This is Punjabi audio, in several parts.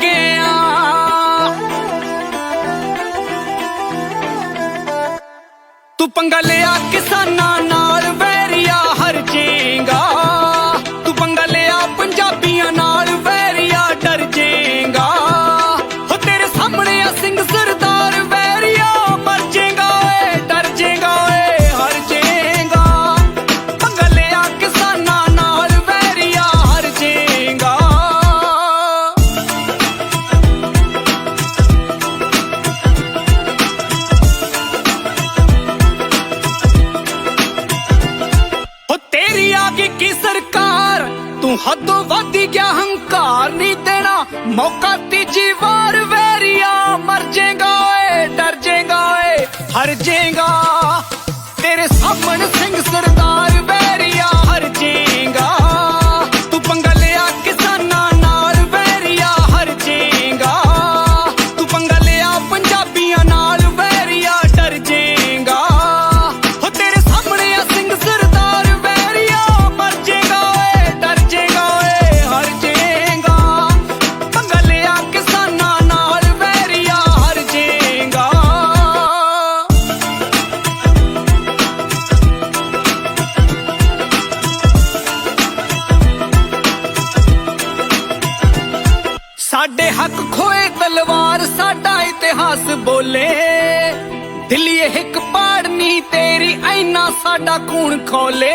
ਗਿਆ। ਤੂੰ ਪੰਗਾ ਲਿਆ ਕਿਸਾਨਾਂ ਨਾਲ। ਤੂੰ ਹੱਦੋਂ ਵੱਧ ਗਿਆ, ਹੰਕਾਰ ਨਹੀਂ ਦੇਣਾ। ਮੌਕਾ ਤੀਜੀ ਵਾਰ ਵੈਰੀਆ, ਮਰ ਜਾਏਗਾ ਓਏ ਡਰ ਜਾਏਗਾ ਓਏ ਹਰ ਜਾਏਗਾ। ਤੇਰੇ ਸਾਹਮਣੇ ਸਿੰਘ ਸਰ ਹੱਕ ਖੋਏ ਤਲਵਾਰ ਸਾਡਾ ਇਤਿਹਾਸ ਬੋਲੇ। ਦਿੱਲੀ ਇੱਕ ਪਾੜਨੀ ਤੇਰੀ ਐਨਾ ਸਾਡਾ ਖੂਨ ਖੋਲੇ।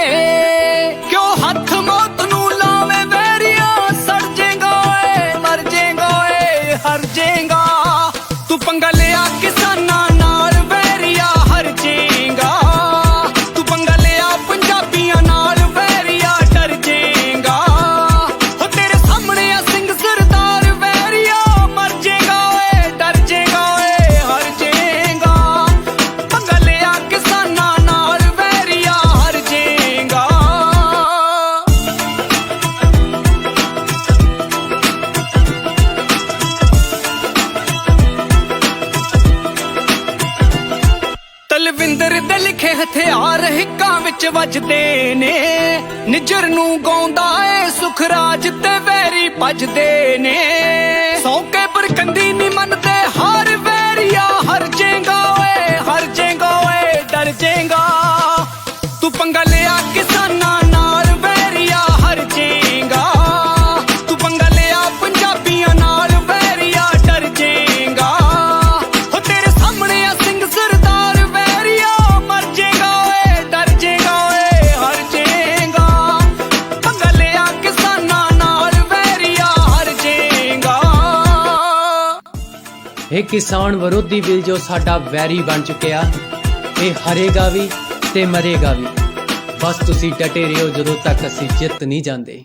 ਤਿੱਖੇ ਹਥਿਆਰ ਹਿੱਕਾਂ ਵਿੱਚ ਵੱਜਦੇ ਨੇ। ਨਿਜਰ ਨੂੰ ਗਾਉਂਦਾ ਏ ਸੁਖਰਾਜ ਤੇ ਵੈਰੀ ਭਜਦੇ ਇਹ ਕਿਸਾਨ ਵਿਰੋਧੀ ਬਿੱਲ ਜੋ ਸਾਡਾ ਵੈਰੀ ਬਣ ਚੁੱਕਿਆ, ਇਹ ਹਰੇਗਾ ਵੀ ਤੇ ਮਰੇਗਾ ਵੀ। ਬਸ ਤੁਸੀਂ ਡਟੇ ਰਹੋ ਜਦੋਂ ਤੱਕ ਅਸੀਂ ਜਿੱਤ ਨਹੀਂ ਜਾਂਦੇ।